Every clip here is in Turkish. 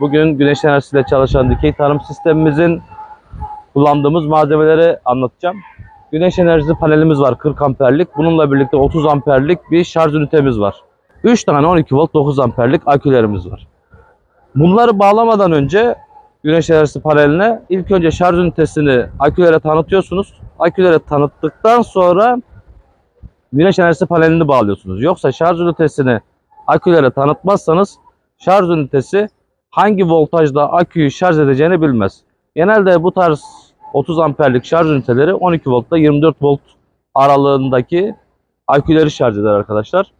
Bugün güneş enerjisiyle çalışan dikey tarım sistemimizin kullandığımız malzemeleri anlatacağım. Güneş enerjisi panelimiz var 40 amperlik. Bununla birlikte 30 amperlik bir şarj ünitemiz var. 3 tane 12 volt 9 amperlik akülerimiz var. Bunları bağlamadan önce güneş enerjisi paneline ilk önce şarj ünitesini akülere tanıtıyorsunuz. Akülere tanıttıktan sonra güneş enerjisi panelini bağlıyorsunuz. Yoksa şarj ünitesini akülere tanıtmazsanız şarj ünitesi hangi voltajda aküyü şarj edeceğini bilmez. Genelde bu tarz 30 amperlik şarj üniteleri 12 voltla 24 volt aralığındaki aküleri şarj eder arkadaşlar.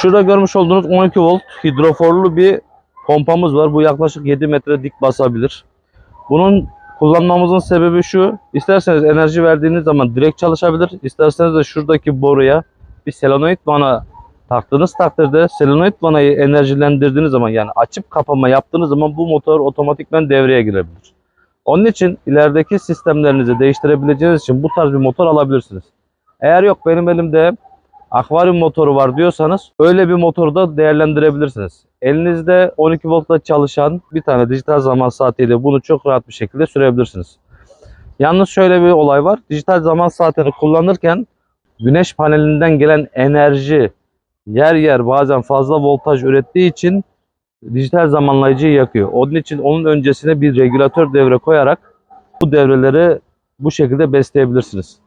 Şurada görmüş olduğunuz 12 volt hidroforlu bir pompamız var. Bu yaklaşık 7 metre dik basabilir. Bunun kullanmamızın sebebi şu. İsterseniz enerji verdiğiniz zaman direkt çalışabilir. İsterseniz de şuradaki boruya bir selenoid vana taktığınız takdirde selenoid vanayı enerjilendirdiğiniz zaman yani açıp kapama yaptığınız zaman bu motor otomatikman devreye girebilir. Onun için ilerideki sistemlerinizi değiştirebileceğiniz için bu tarz bir motor alabilirsiniz. Eğer yok benim elimde akvaryum motoru var diyorsanız öyle bir motoru da değerlendirebilirsiniz. Elinizde 12 voltla çalışan bir tane dijital zaman saatiyle bunu çok rahat bir şekilde sürebilirsiniz. Yalnız şöyle bir olay var. Dijital zaman saatini kullanırken güneş panelinden gelen enerji yer yer bazen fazla voltaj ürettiği için dijital zamanlayıcıyı yakıyor. Onun için onun öncesine bir regülatör devre koyarak bu devreleri bu şekilde besleyebilirsiniz.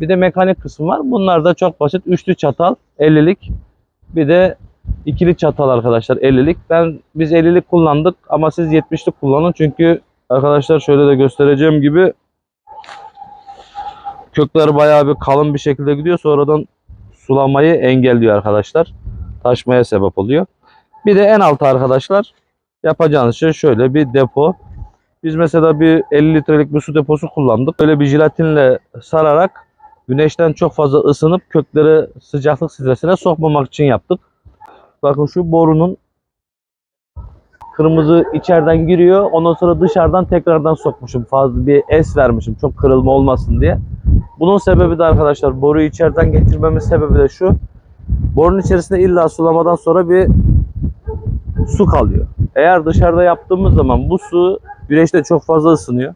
Bir de mekanik kısmı var. Bunlar da çok basit. Üçlü çatal 50'lik. Bir de ikili çatal arkadaşlar 50'lik. Ben biz 50'lik kullandık ama siz 70'lik kullanın. Çünkü arkadaşlar şöyle de göstereceğim gibi kökler bayağı bir kalın bir şekilde gidiyor. Sonradan sulamayı engelliyor arkadaşlar. Taşmaya sebep oluyor. Bir de en altı arkadaşlar yapacağınız şey şöyle bir depo. Biz mesela bir 50 litrelik bir su deposu kullandık. Böyle bir jelatinle sararak güneşten çok fazla ısınıp kökleri sıcaklık stresine sokmamak için yaptık. Bakın şu borunun kırmızı içeriden giriyor. Ondan sonra dışarıdan tekrardan sokmuşum. Fazla bir es vermişim çok kırılma olmasın diye. Bunun sebebi de arkadaşlar boruyu içeriden getirmemin sebebi de şu. Borunun içerisinde illa sulamadan sonra bir su kalıyor. Eğer dışarıda yaptığımız zaman bu su güneşte çok fazla ısınıyor.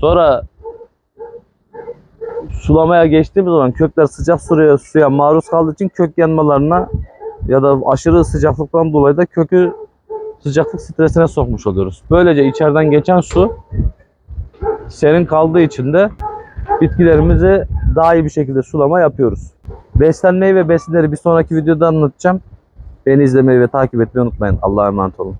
Sonra sulamaya geçtiğimiz zaman kökler sıcak suya, suya maruz kaldığı için kök yanmalarına ya da aşırı sıcaklıktan dolayı da kökü sıcaklık stresine sokmuş oluyoruz. Böylece içeriden geçen su serin kaldığı için de bitkilerimizi daha iyi bir şekilde sulama yapıyoruz. Beslenmeyi ve besinleri bir sonraki videoda anlatacağım. Beni izlemeyi ve takip etmeyi unutmayın. Allah'a emanet olun.